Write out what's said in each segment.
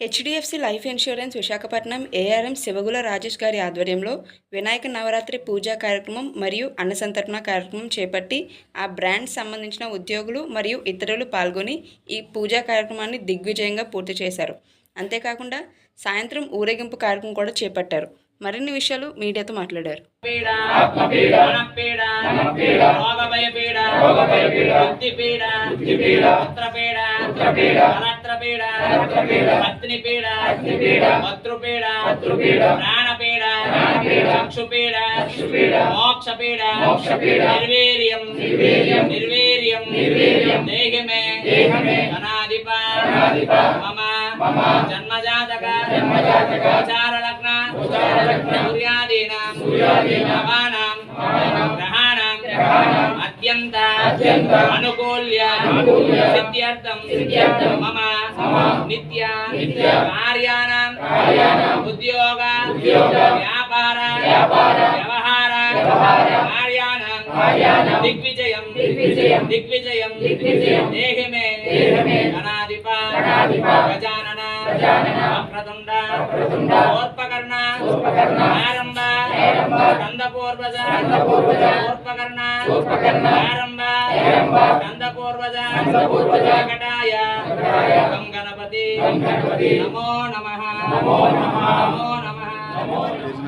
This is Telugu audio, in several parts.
HDFC life insurance Visakhapatnam ARM Shivagula Rajesh గారి ఆధ్వర్యంలో వినాయక నవరాత్రి పూజా కార్యక్రమం మరియు అన్నసంతర్పణ కార్యక్రమం చేపట్టి ఆ బ్రాండ్ సంబంధించిన ఉద్యోగులు మరియు ఇతరులు పాల్గొని ఈ పూజా కార్యక్రమాన్ని దిగ్విజయంగా పూర్తి చేశారు అంతేకాకుండా సాయంత్రం ఊరేగింపు కార్యక్రమం కూడా చేపట్టారు మరిన్ని విషయాలు మీడియాతో మాట్లాడారు పీడ ఆత్మపీడ మనపీడ మనపీడ రోగభయపీడ రోగభయపీడ బుద్ధిపీడ బుద్ధిపీడ పుత్రపీడ పుత్రపీడ అనత్రపీడ అనత్రపీడ పత్నిపీడ పత్నిపీడ మతృపీడ మతృపీడ ప్రాణపీడ ప్రాణపీడ చక్షుపీడ చక్షుపీడ మోక్షపీడ మోక్షపీడ నిర్వీర్యం నిర్వీర్యం నిర్వీర్యం నిర్వీర్యం దేహిమే దేహమే అనాదిప అనాదిప మమ మమ జన్మజాతక జన్మజాతక గోచార లగ్న గోచార లగ్న సూర్యాదీనాం సూర్యాదీనాం గ్రహాణాం గ్రహాణాం అత్యంత అనుకూల్య సిద్ధ్యర్థం మమ నిత్య కార్యాణం ఉద్యోగ వ్యాపార వ్యవహార కార్యాణం దిగ్విజయం దిగ్విజయం దేహిమే అనాదిప అనాదిప గజానన ఓర్పకర్ణ ఓర్పకర్ణ ఆరంభ ఆరంభ కటాయ గణపతి నమో నమః నమో నమః.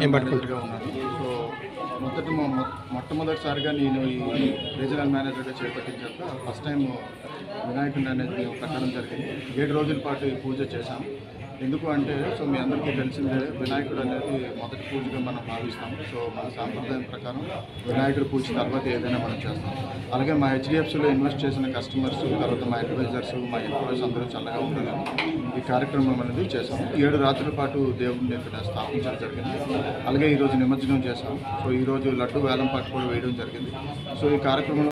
ఏం పట్టుకుంటుగా సో మొదటి మొట్టమొదటిసారిగా నేను ఈ రీజనల్ మేనేజర్గా చేపట్టించాక ఫస్ట్ టైం వినాయకుడిని అనేది కట్టడం జరిగింది. ఏడు రోజుల పాటు ఈ పూజ చేశాం ఎందుకు అంటే సో మీ అందరికీ తెలిసిందే వినాయకుడు అనేది మొదటి పూజగా మనం భావిస్తాం. సో మన సాంప్రదాయం ప్రకారం వినాయకుడు పూజ తర్వాత ఏదైనా మనం చేస్తాం. అలాగే మా హెచ్డిఎఫ్సిలో ఇన్వెస్ట్ చేసిన కస్టమర్స్ తర్వాత మా అడ్వైజర్స్ మా ఎంప్లాయీస్ అందరూ చల్లగా ఉండాలని ఈ కార్యక్రమం అనేది చేసాం ఏడు రాత్రుల పాటు దేవుడిని ఇక్కడ స్థాపించడం జరిగింది. అలాగే ఈరోజు నిమజ్జనం చేసాం సో ఈరోజు లడ్డు వేలం పాటు కూడా వేయడం జరిగింది. సో ఈ కార్యక్రమం